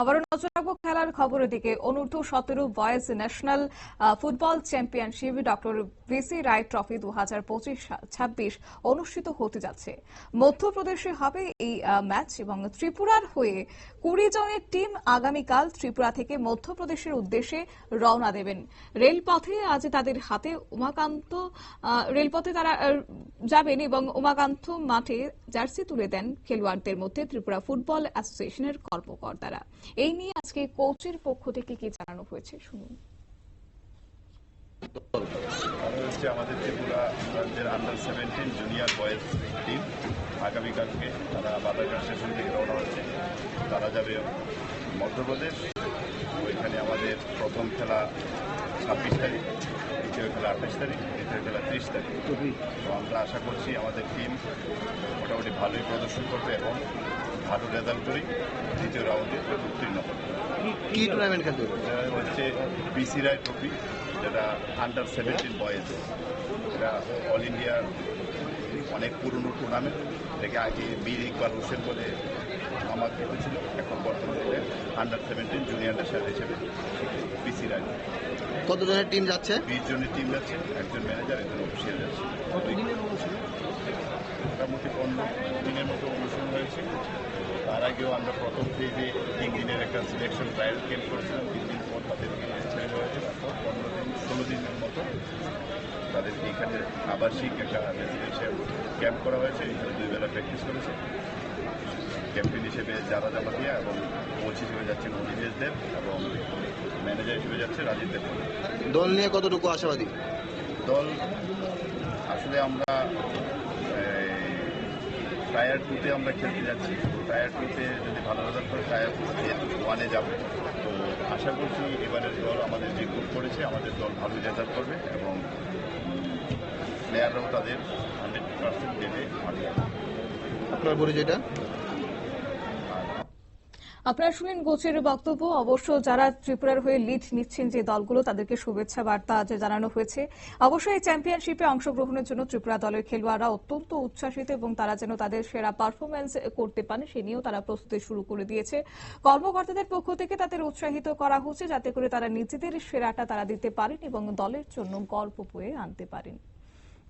আবারও নজর রাখব খেলার খবরের দিকে। অনূর্ধ্ব সতেরো boys national football championship doctor B C Roy trophy দু হাজার পঁচিশ ছাব্বিশ অনুষ্ঠিত হতে যাচ্ছে। মধ্যপ্রদেশে হবে এই ম্যাচ এবং ত্রিপুরার হয়ে কুড়ি জনের টিম আগামীকাল ত্রিপুরা থেকে মধ্যপ্রদেশের উদ্দেশ্যে রওনা দেবেন। রেলপথে আজ তাদের হাতে উমাকান্ত রেলপথে তারা যাবেন এবং উমাকান্ত মাঠে জার্সি তুলে দেন খেলোয়াড়দের মধ্যে ত্রিপুরা ফুটবল অ্যাসোসিয়েশনের কর্মকর্তারা। এই নিয়ে আজকে কোচের পক্ষ থেকে কি জানানো হয়েছে, শুনুন। আমাদের ত্রিপুরা রাজ্যের under seventeen junior boys team আগামীকালকে তারা বাদারঘাট স্টেশন থেকে রওনা হচ্ছে। তারা যাবে মধ্যপ্রদেশ। ওইখানে আমাদের প্রথম খেলা ছাব্বিশ তারিখ দ্বিতীয় খেলা আঠাশ তারিখ তৃতীয় খেলা ত্রিশ তারিখ। তো আমরা আশা করছি আমাদের টিম মোটামুটি ভালোই প্রদর্শন করবে এবং ভালো রেজাল্ট করেই দ্বিতীয় রাউন্ডে উত্তীর্ণ করবে কি টুর্নামেন্ট খেলতে হচ্ছে বিসি রায় ট্রফি যেটা আন্ডার সেভেন্টিন বয়েজ এটা অল ইন্ডিয়ার অনেক পুরনো টুর্নামেন্ট এটাকে আগে বীর ইকবাল হোসেন বলে আমার কিন্তু ছিল এখন বর্তমানে আন্ডার সেভেন্টিন জুনিয়র ন্যাশনাল হিসেবে বিসি রায়। কত জনের টিম যাচ্ছে? বিশ জনের টিম যাচ্ছে একজন ম্যানেজার একজন অফিসিয়াল যাচ্ছে। মোটামুটি পনেরো দিনের মতো অনুষ্ঠান হয়েছে। তার আগেও আমরা প্রথম ফেজে তিন দিনের একটা সিলেকশন ট্রায়াল ক্যাম্প করেছিলাম তিন দিন পর তাদের ছেড়ে দেওয়া হয়েছে তারপর পনেরো দিন ষোলো দিনের মতো তাদেরকে এখানে আবাসিক একটা রেসিডেন্সিয়াল ক্যাম্প করা হয়েছে? এখানে দুই বেলা প্র্যাকটিস করেছে। ক্যাপ্টেন হিসেবে যারা জামাতিয়া এবং কোচ হিসেবে যাচ্ছেন অনিমেষ দেব এবং ম্যানেজার হিসেবে যাচ্ছে রাজীব দেব। দল নিয়ে কতটুকু আশাবাদী? দল আসলে আমরা টায়ার টুতে আমরা খেলতে যাচ্ছি। টায়ার টুতে যদি ভালো রেজাল্ট করে টায়ার ওয়ানে যাব। তো আশা করছি এবারের দল আমাদের যে গ্রুপ করেছে আমাদের দল ভালো রেজাল্ট করবে এবং প্লেয়াররাও তাদের হান্ড্রেড পার্সেন্ট দেবে মাঠে। আপনার পরিচয়টা আপনারা শুনেন কোচের বক্তব্য। অবশ্য যারা ত্রিপুরার হয়ে লিড নিচ্ছেন যে দলগুলো তাদেরকে শুভেচ্ছা বার্তা আজ জানানো হয়েছে। অবশ্যই এই চ্যাম্পিয়নশিপে অংশগ্রহণের জন্য ত্রিপুরা দলের খেলোয়াড়রা অত্যন্ত উচ্ছ্বাসিত এবং তারা যেন তাদের সেরা পারফরমেন্স করতে পারে সে নিয়েও তারা প্রস্তুতি শুরু করে দিয়েছে। কর্মকর্তাদের পক্ষ থেকে তাদের উৎসাহিত করা হচ্ছে যাতে করে তারা নিজেদের সেরাটা তারা দিতে পারেন এবং দলের জন্য গল্প বয়ে আনতে পারেন।